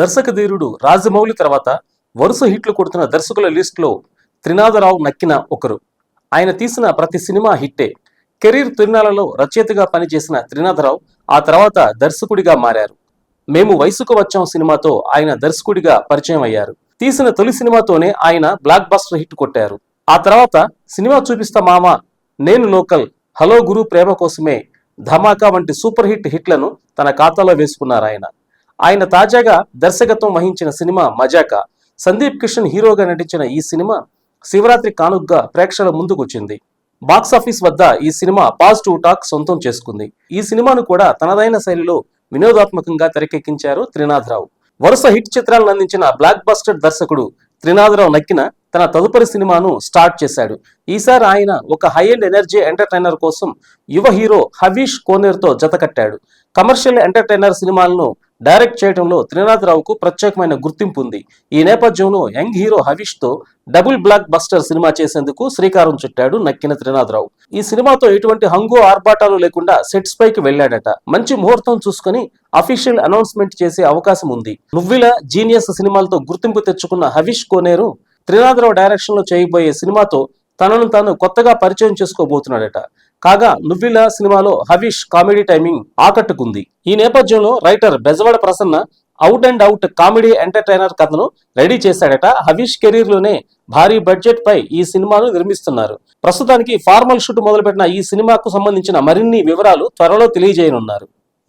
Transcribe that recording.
దర్శక ధీరుడు రాజమౌళి తర్వాత వరుస హిట్లు కొడుతున్న దర్శకుల లిస్టులో త్రినాథరావు నక్కిన ఒకరు. ఆయన తీసిన ప్రతి సినిమా హిట్టే. కెరీర్ తిరునాలలో రచయితగా పనిచేసిన త్రినాథరావు ఆ తర్వాత దర్శకుడిగా మారారు. మేము వయసుకు వచ్చాం సినిమాతో ఆయన దర్శకుడిగా పరిచయం అయ్యారు. తీసిన తొలి సినిమాతోనే ఆయన బ్లాక్ బస్టర్ హిట్ కొట్టారు. ఆ తర్వాత సినిమా చూపిస్తా మామ నేను లోకల్ హలో గురు ప్రేమ కోసమే ధమాకా వంటి సూపర్ హిట్ హిట్లను తన ఖాతాలో వేసుకున్నారు ఆయన. ఆయన తాజాగా దర్శకత్వం వహించిన సినిమా మజాకా. సందీప్ కిషన్ హీరోగా నటించిన ఈ సినిమా శివరాత్రి కానుగ్గా ప్రేక్షకుల ముందుకొచ్చింది. బాక్సాఫీస్ వద్ద ఈ సినిమా పాజిటివ్ టాక్ సొంతం చేసుకుంది. ఈ సినిమాను కూడా తనదైన శైలిలో వినోదాత్మకంగా తెరకెక్కించారు త్రినాథరావు. వరుస హిట్ చిత్రాలను అందించిన బ్లాక్ బస్టర్ దర్శకుడు త్రినాథరావు నక్కిన తన తదుపరి సినిమాను స్టార్ట్ చేశాడు. ఈసారి ఆయన ఒక హై అండ్ ఎనర్జీ ఎంటర్టైనర్ కోసం యువ హీరో హవీష్ కోనేర్తో జతకట్టాడు కమర్షియల్ ఎంటర్టైనర్ సినిమాలను డైరెక్ట్ చేయడంలో త్రినాథరావుకు ప్రత్యేకమైన గుర్తింపు ఉంది. ఈ నేపథ్యంలో యంగ్ హీరో హవీష్తో డబుల్ బ్లాక్ బస్టర్ సినిమా చేసేందుకు శ్రీకారం చుట్టాడు నక్కిన త్రినాథరావు. ఈ సినిమాతో ఎటువంటి హంగు ఆర్భాటాలు లేకుండా సెట్స్ పైకి వెళ్ళాడట. మంచి ముహూర్తం చూసుకుని అఫీషియల్ అనౌన్స్మెంట్ చేసే అవకాశం ఉంది. నువ్విల జీనియస్ సినిమాలతో గుర్తింపు తెచ్చుకున్న హవీష్ కోనేరు త్రినాథరావు డైరెక్షన్లో చేయబోయే సినిమాతో తనను తాను కొత్తగా పరిచయం చేసుకోబోతున్నాడట. కాగా నువ్విల సినిమాలో హవీష్ కామెడీ టైమింగ్ ఆకట్టుకుంది. ఈ నేపథ్యంలో writer Bezawada Prasanna out and out comedy entertainer కథను రెడీ చేశాడట. హవీష్ కెరీర్లోనే భారీ బడ్జెట్ పై ఈ సినిమాను నిర్మిస్తున్నారు. ప్రస్తుతానికి ఫార్మల్ షూట్ మొదలుపెట్టిన ఈ సినిమాకు సంబంధించిన మరిన్ని వివరాలు త్వరలో తెలియజేయనున్నారు.